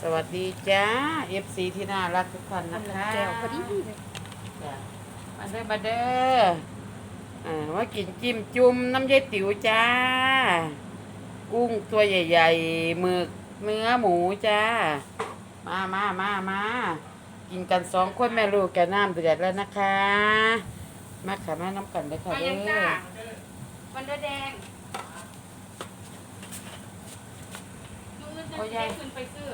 สวัสดีจ้า FC ที่น่ารักทุกท่านนะคะแก้วพอดีเลยจ้ะมาเด้อมาเด้ออ่ามากินจิ้มจุ่มน้ำยายติ๋วจ้า กุ้งตัวใหญ่ๆหมึกเนื้อหมูจ้า มามามามากินกันสองคนแม่ลูกแกน้ำเดือดแล้วนะคะ มาค่ะมาน้ำกันเลยค่ะมาเด้ยังจ้าอวันเดอร์แดงมือจะได้ขึ้นไปซื้อ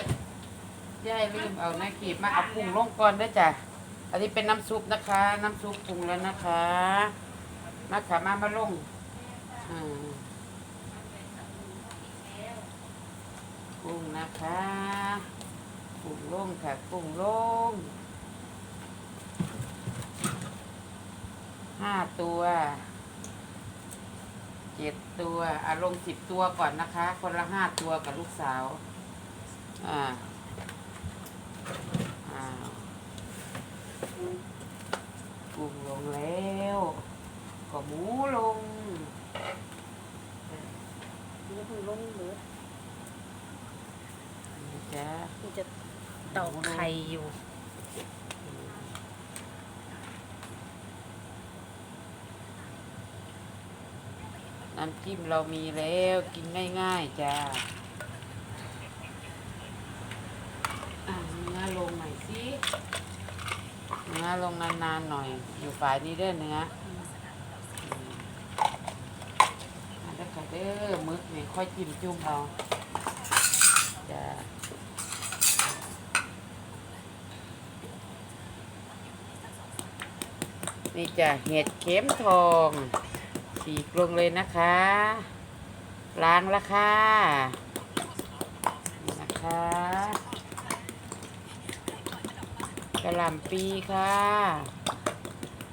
ยายลืมเอาหน้าขีบมาเอาปรุงลงก่อนด้จ้ะ อันนี้เป็นน้ำซุปนะคะ น้ำซุปปรุงแล้วนะคะ มาขามามาลงอ่าปรุงนะคะปรุงลงค่ะปรุงลงห้าตัวเจ็ดตัวอะลงสิบตัวก่อนนะคะ คนละห้าตัวกับลูกสาว อ่า อ้าวกุ้งลงแล้ว ก็หมูลง นี่เพิ่งลงเหลือ นี่จ้ะ มัน จะตอกไข่อยู่ น้ำจิ้มเรามีแล้วกินง่ายๆจ้าเนื้อลงหน่อยสิเนื้อลงนานๆหน่อย อยู่ฝ่ายนี้เด้อเนื้ออืมอันเด้อค่ะเด้อมึกนี่ค่อยจิ้มจุ่มเอาจ้า นี่จ้ะเห็ดเข็มทองฉีกลงเลยนะคะ ล้างแล้วค่ะนี่นะคะกระหล่ำปีค่ะ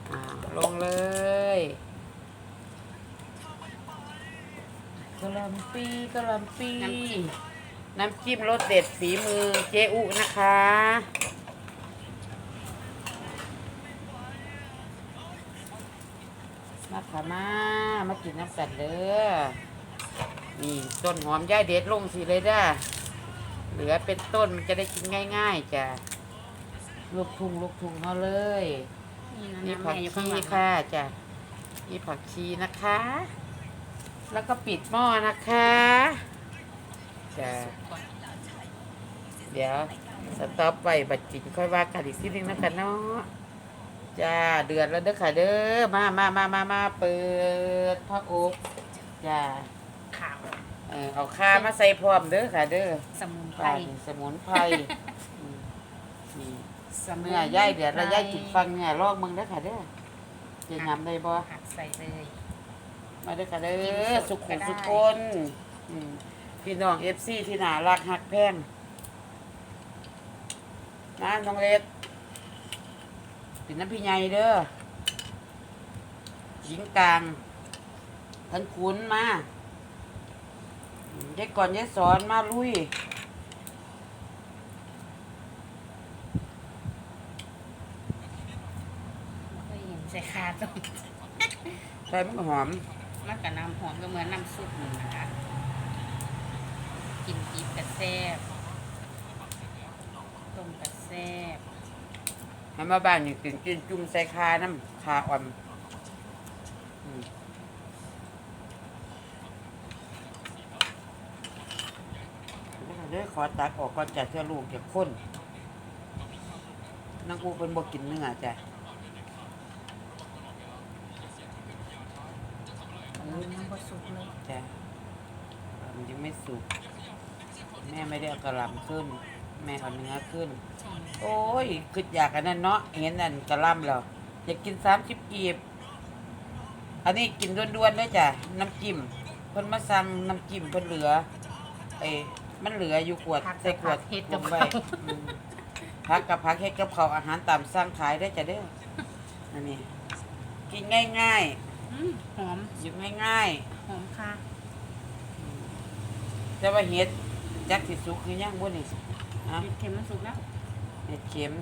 อ่าลงเลยกระหล่ำปีกระหล่ำปีน้ำจิ้มรสเด็ดฝีมือเจอุนะคะ มา ค่ะมา มากินน้ำกันเด้อนี่ต้นหอมย่ายเด็ดลงสิเลยเด้อเหลือเป็นต้นมันจะได้กินง่ายๆจ้ะลูกทุ่งลูกทุ่งเอาเลยนี่นะนี่น้ำผัแม่กอยู่ข้างชีหลังค่ะจ้ะนี่ผักชีนะคะ แล้วก็ปิดหม้อนะคะจ้ะเดี๋ยวสต็อปไว้บัดจินค่อยว่ากันอีกทีนึงนะคะเนาะ จ้าเดือดแล้วเด้อค่ะเด้อมามามามามาเปิดพระอบจ้าขาวเออเอาข้ามาใส่พร้อมเด้อค่ะเด้อสมุนไพปรลานี่สมุนไพรอืมนี่สมุนเนื้อย่ายเดือดแล้วย่ายกินฟังเนื้อลอกมึงเด้อค่ะเด้อจะยำได้บ่ หักใส่เลย มาเด้อค่ะเด้กินอสสุดขุก็มได้ สุขคนอืมพี่น้องเอฟซีที่น่ารักหักแพงนะน้องเล็ก เป็นน้ำพี่ใหญ่เด้อหญิงกลางทั้งขุนมาอืมยายก่อนยายสอนมาลุยเคยเห็นใส่คาตรงใส่มันก็หอม มันกับน้ำหอมก็เหมือนน้ำซุปนี่นะคะ กินปีบกระแซบต้มกระแซบ ให้มาบ้านนี่กินกินจุ่มใส่คาน้ำคาอ่อนอืมเดี๋ยวขอตักออกก่อนจะเชื่อลูกจะข้นนังกูเป็นบ่กินเนื้อจ้ะอันนี้น้ำบสุกเลยจ้ะมันยังไม่สุก แม่ไม่ได้เอากระหลำขึ้น แม่เอาเนื้อขึ้น โอ้ยคืออยากอันนั้นเนาะเห็นอันกระหลำแล้วอยากกินสามสิบกีบ อันนี้กินด้วนๆเลยจ้ะน้ำจิ้มเพิ่นมาสั่งน้ำจิ้มเพิ่นเหลือเอ้ยมันเหลืออยู่ขวดผักใส่ขวดเฮ็ดกับผมไว้เขาอืมพักกับพักเฮ็ดกับเขาวอาหารตามสั่งขายได้จ้ะเด้ออันนี้กินง่ายอืมหอม ๆอยู่ง่ายหอมค่ะ ๆแต่ว่าเห็ดจักสิสุกคือยังบ่นี่ ฮะเข็มมันสุกแล้วเห็ดเข็ม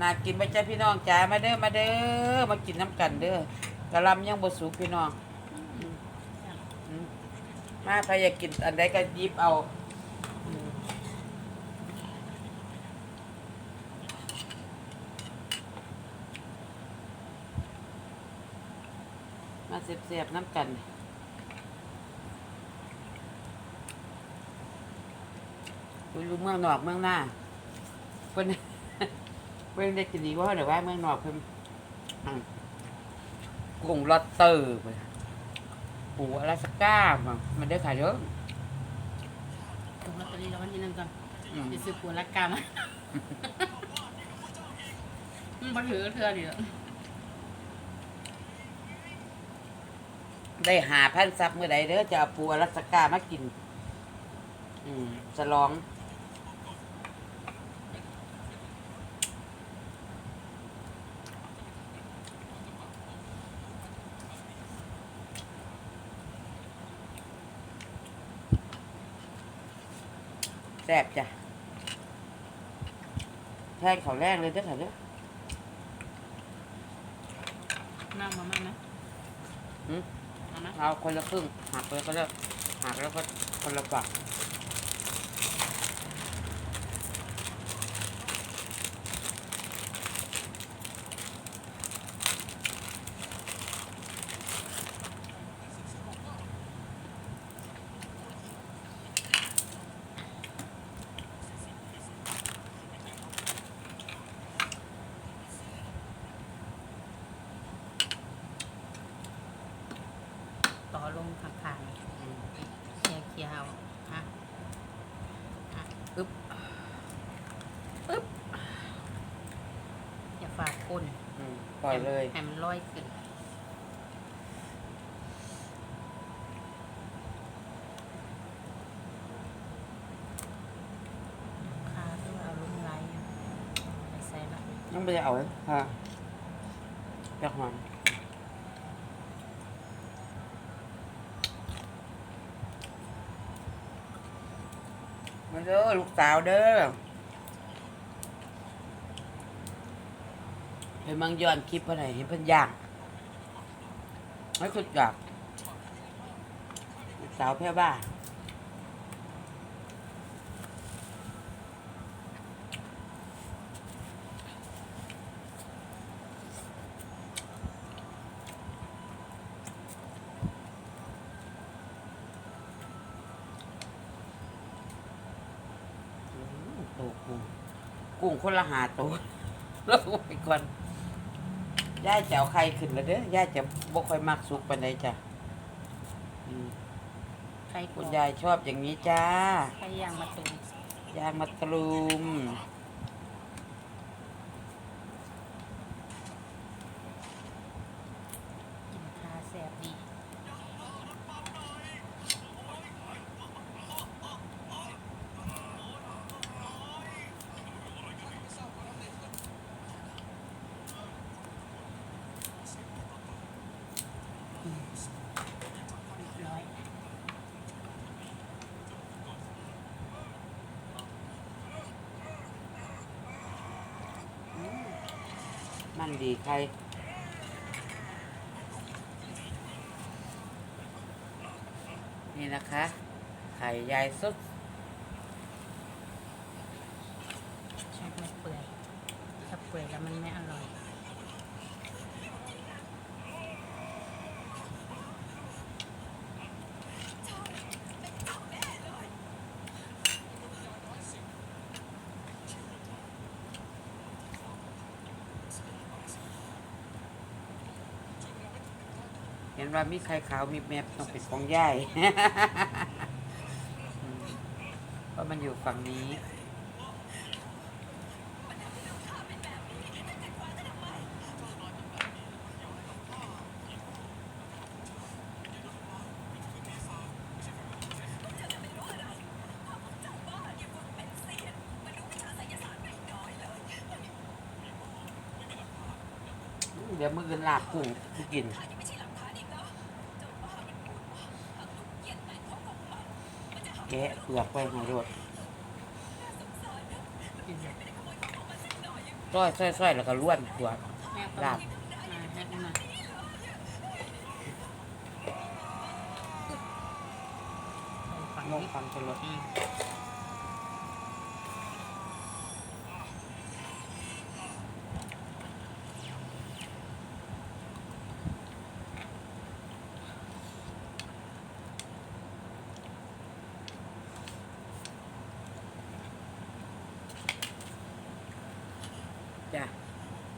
น่ากินไปจ้าพี่น้องจ้ามาเด้อมาเด้อมากินน้ำกันเด้อกระลำยังบดสุกพี่น้องมาใครอยากกินอันใดก็ยิบเอามาเสียบๆน้ำกัน ไปรู้เมืองนอกเมืองหน้าเพิ่นเพิ่นได้กินดีกว่าเดี๋ยวว่าเมืองนอกเพิ่นอั่งกุ้งลอตเตอร์ไปปูอลาสก้ามามันได้ขายเยอะถูกลอตเตอรี่แล้ววันที่หนึ่งก่อนอืมจะซื้อปูรักกามามันบ่ถือเทื่อเดียวได้หาพันซับเมื่อใดเด้อจะเอาปูอลาสก้ามากิน อืมจะลอง ซ่บจ้ะแทงเขาแรกเลยเด้อค่ะเด้อน้ำมาม่าไหมหืมเอาไหมเอาคนละครึ่งหักแล้วก็เลิกหักแล้วก็คนละฝักต่อลงข้างๆ อืม เคลี ยร์เคลียร์เอาอะอะปึ๊บปึ๊บอย่าฝากก้นอืมปล่อยเลยให้มันลอยขึ้นคาที่ว่าเอาลงไลน์อะไปใส่ละยังไม่ได้เอาเลยค่ะอยากหอม มาเด้อลูกสาวเด้อเห็นมังย้อนคลิปอะไรนเห็นเพื่อนย่างไม่คุดอยากลูกสาวเพื่อบ้าน ตัวกุ้งกุ้ งคนละหาตัวแล้วไปก่อนย่าจะเอาไข่ขึ้นแล้วเด้อย่าจะบ่ค่อยมักสุกปานใดจ้ะอืมใครกคุณดยายชอบอย่างนี้จ้าใครย่างมาตุนยางมะตรูม กินคาแสบดี อืมเรียบร้อย มัน ดีใครนี่นะคะ ไข่ยายสุดใช่ไม่เปื่อยถ้าเปื่อยแล้วมันไม่อร่อย ว่ามีไข่ขาวมีแมบต้องเป็นของยายอืมเพราะมันอยู่ฝั่งนี้เดี๋ยวมืออื่นลาบกุ้งกิน แกะเปลือกไปใหายรดกินเลยซ้อยซ้อยซ้อยแล้วก็ล้วนเปลือกแม่ก็ลาบมาให้มาฝั่งงงนี้ความจะลด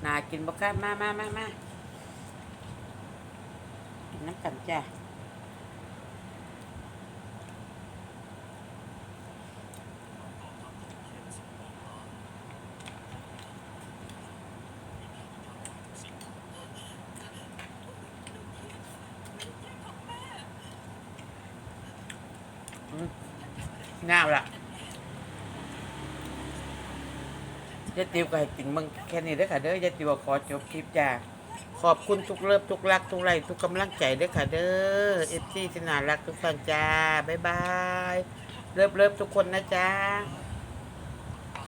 นากินบ่ค่ะมามามามากินน้ำกันจ้ะอืมงามละ ยายติวก็ให้กินมังแค่นี้เด้อค่ะเด้อยายติวขอจบคลิปจ้าขอบคุณทุกเลิฟทุกรักทุกไลค์ทุกกำลังใจเด้อค่ะเด้อเอฟซีสนารักทุกท่านจ้าบ๊ายบายเลิฟเลิฟทุกคนนะจ้า